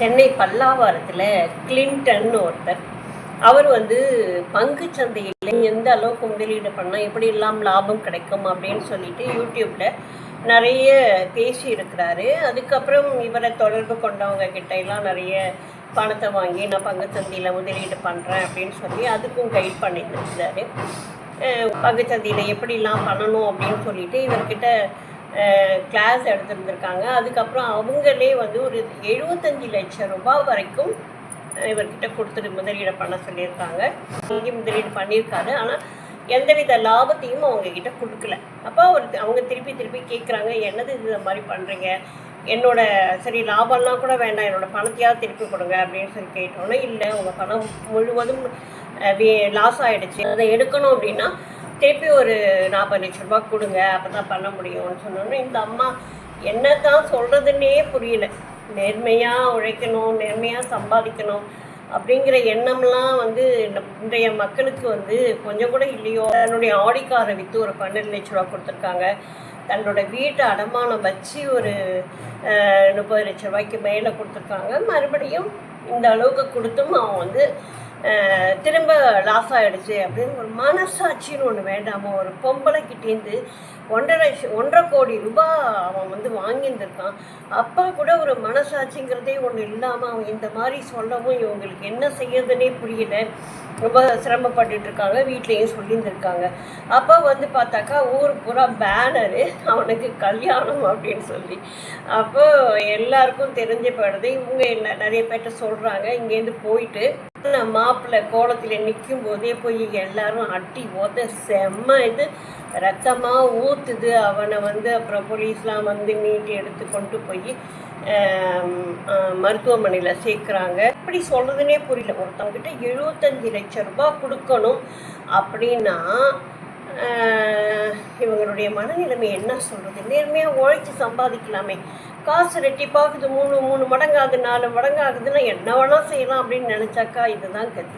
சென்னை பல்லாவரத்தில் கிளின்டன் ஒருத்தர். அவர் வந்து பங்கு சந்தையில் எந்த அளவுக்கு முதலீடு பண்ணால் எப்படி எல்லாம் லாபம் கிடைக்கும் அப்படின்னு சொல்லிட்டு யூடியூப்பில் நிறைய பேசி இருக்கிறாரு அதுக்கப்புறம் இவரை தொடர்பு கொண்டவங்க கிட்ட எல்லாம் நிறைய பணத்தை வாங்கி நான் பங்கு சந்தையில் முதலீடு பண்ணுறேன் அப்படின்னு சொல்லி அதுக்கும் கைட் பண்ணிட்டு இருந்தாரு பங்கு பங்குச்சந்தையில் எப்படிலாம் பண்ணணும் அப்படின்னு சொல்லிட்டு இவர்கிட்ட கிளாஸ் எடுத்துருந்துருக்காங்க. அதுக்கப்புறம் அவங்களே வந்து ஒரு எழுபத்தஞ்சி லட்சம் ரூபாய் வரைக்கும் இவர்கிட்ட கொடுத்துட்டு முதலீடு பண்ண சொல்லியிருக்காங்க. இங்கே முதலீடு பண்ணியிருக்காரு. ஆனால் எந்தவித லாபத்தையும் அவங்க கிட்ட கொடுக்கல. அப்போ அவர் அவங்க திருப்பி திருப்பி கேட்குறாங்க என்னது இது இந்த மாதிரி பண்ணுறீங்க என்னோட சரி லாபம்லாம் கூட வேண்டாம். என்னோட பணத்தையாவது திருப்பி கொடுங்க. அப்படின்னு சொல்லி கேட்டோன்னே இல்லை உங்கள் பணம் முழுவதும் லாஸ் ஆகிடுச்சு அதை எடுக்கணும் அப்படின்னா திருப்பி ஒரு நாற்பது லட்ச ரூபாய் கொடுங்க அப்போ தான் பண்ண முடியும்னு சொன்னோன்னே இந்த அம்மா என்ன தான் சொல்கிறதுன்னே புரியல. நேர்மையாக உழைக்கணும் நேர்மையாக சம்பாதிக்கணும் அப்படிங்கிற எண்ணம்லாம் வந்து இன்றைய மக்களுக்கு வந்து கொஞ்சம் கூட இல்லையோ. தன்னுடைய ஆடிக்காரை விற்று ஒரு பன்னெண்டு லட்ச ரூபா கொடுத்துருக்காங்க. தன்னோட வீட்டை அடமானம் வச்சு ஒரு முப்பது லட்ச ரூபாய்க்கு மேலே கொடுத்துருக்காங்க. மறுபடியும் இந்த அளவுக்கு கொடுத்தும் அவன் வந்து திரும்ப லாஸ் ஆகிடுச்சு அப்படின்னு ஒரு மனசாட்சின்னு ஒன்று வேண்டாமா ஒரு பொம்பளைக்கிட்டேருந்து ஒன்றரை லட்சம் ஒன்றரை கோடி ரூபாய் அவன் வந்து வாங்கியிருந்திருக்கான். அப்பா கூட ஒரு மனசாட்சிங்கிறதே ஒன்று இல்லாமல் அவன் இந்த மாதிரி சொல்லவும் இவங்களுக்கு என்ன செய்யறதுனே புரியல. ரொம்ப சிரமப்பட்டுட்ருக்காங்க வீட்லேயும் சொல்லியிருந்திருக்காங்க. அப்போ வந்து பார்த்தாக்கா ஊர் பூரா பேனரு அவனுக்கு கல்யாணம் அப்படின்னு சொல்லி. அப்போ எல்லாருக்கும் தெரிஞ்ச போயிடுது இவங்க என்ன நிறைய பேர்கிட்ட சொல்கிறாங்க இங்கேருந்து போயிட்டு மாப்பிள்ளை கோலத்தில் நிற்கும் போதே போய் எல்லாரும் அட்டி உத செம்ம இது. ரத்தமாக ஊற்றுது அவனை வந்து அப்புறம் போலீஸ்லாம் வந்து மீட்டு எடுத்து கொண்டு போய் மருத்துவமனையில் சேர்க்குறாங்க. இப்படி சொல்கிறதுனே புரியல. ஒருத்தவங்கிட்ட எழுபத்தஞ்சி லட்சம் ரூபாய் கொடுக்கணும் அப்படின்னா இவங்களுடைய மனநிலைமை என்ன சொல்கிறது நேர்மையாக உழைச்சி சம்பாதிக்கலாமே. காசு ரெட்டிப்பாகுது மூணு மூணு மடங்காகுது நாலு மடங்காகுதுன்னா என்ன வேணால் செய்யலாம் அப்படின்னு நினச்சாக்கா இதுதான் கதி.